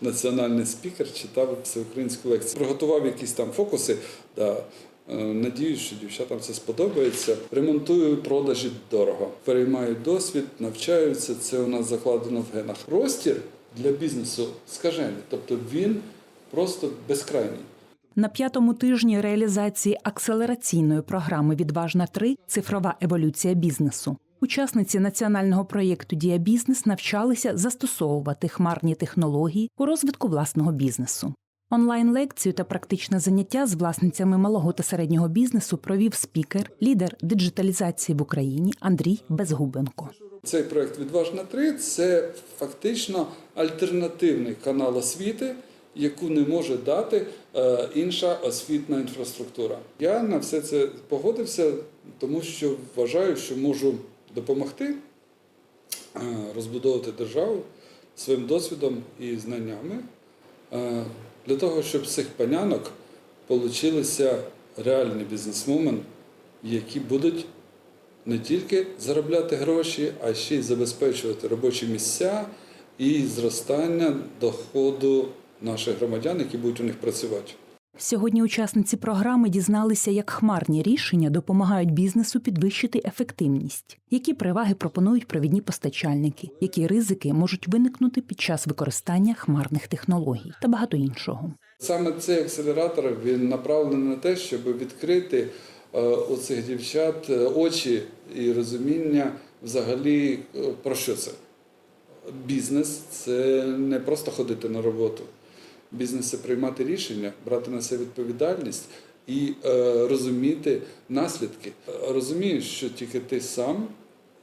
Національний спікер читав всеукраїнську лекцію. Приготував якісь там фокуси. Да. Е, Надіюсь, що дівчатам це сподобається. Ремонтую продажі дорого. Переймають досвід, навчаються. Це у нас закладено в генах. Простір для бізнесу скажений, тобто він просто безкрайній. На п'ятому тижні реалізації акселераційної програми Відважна 3 цифрова еволюція бізнесу. Учасниці національного проєкту Дія бізнес навчалися застосовувати хмарні технології у розвитку власного бізнесу. Онлайн-лекцію та практичне заняття з власницями малого та середнього бізнесу провів спікер, лідер диджиталізації в Україні Андрій Безгубенко. Цей проект Відважна 3 це фактично альтернативний канал освіти, яку не може дати е, інша освітна інфраструктура. Я на все це погодився, тому що вважаю, що можу допомогти е, розбудовувати державу своїм досвідом і знаннями е, для того, щоб з цих панянок получилися реальні бізнесвумен, які будуть не тільки заробляти гроші, а ще й забезпечувати робочі місця і зростання доходу наших громадян, які будуть у них працювати. Сьогодні учасниці програми дізналися, як хмарні рішення допомагають бізнесу підвищити ефективність, які переваги пропонують провідні постачальники, які ризики можуть виникнути під час використання хмарних технологій та багато іншого. Саме цей акселератор він направлений на те, щоб відкрити е, у цих дівчат е, очі і розуміння взагалі е, про що це. Бізнес це не просто ходити на роботу. Бізнес це приймати рішення, брати на себе відповідальність і е, розуміти наслідки. Розумієш, що тільки ти сам,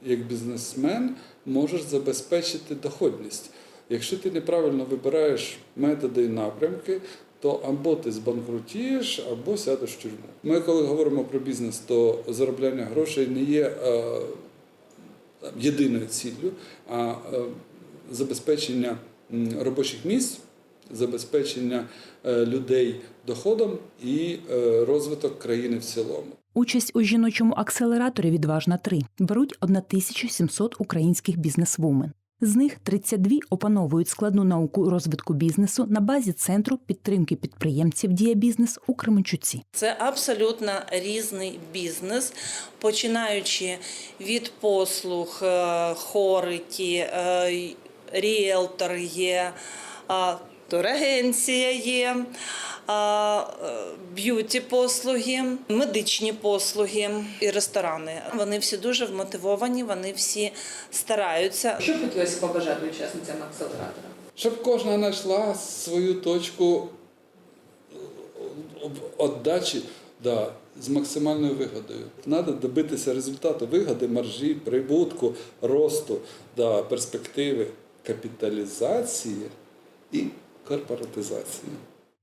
як бізнесмен, можеш забезпечити доходність. Якщо ти неправильно вибираєш методи і напрямки, то або ти збанкрутієш, або сядеш в тюрму. Ми, коли говоримо про бізнес, то заробляння грошей не є е, єдиною ціллю, а е, забезпечення робочих місць, забезпечення е, людей доходом і е, розвиток країни в цілому. Участь у жіночому акселераторі Відважна 3 беруть 1700 українських бізнесвумен. З них 32 опановують складну науку розвитку бізнесу на базі центру підтримки підприємців Дія бізнес у Кременчуці. Це абсолютно різний бізнес, починаючи від послуг, е, хорики, ріелтор є, турагенція є, е, б'юті послуги, медичні послуги і ресторани. Вони всі дуже вмотивовані, вони всі стараються. Що б хотілося побажати учасницям акселератора? Щоб кожна знайшла свою точку віддачі да, з максимальною вигодою. Треба добитися результату вигоди, маржі, прибутку, росту, да, перспективи, капіталізації і корпоратизації.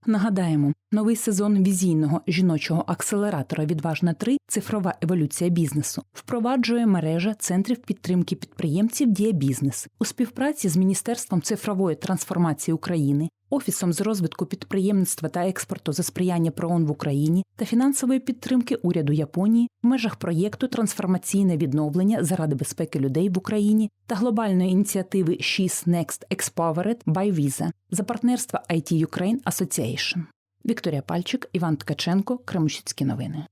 Нагадаємо, новий сезон візійного жіночого акселератора Відважна 3 цифрова еволюція бізнесу впроваджує мережа центрів підтримки підприємців Дія Бізнес у співпраці з Міністерством цифрової трансформації України, Офісом з розвитку підприємництва та експорту за сприяння ПРООН в Україні та фінансової підтримки уряду Японії в межах проєкту Трансформаційне відновлення заради безпеки людей в Україні та глобальної ініціативи She's Next Expowered by Visa за партнерства IT Ukraine Association. Вікторія Пальчик, Іван Ткаченко, Кремущицькі новини.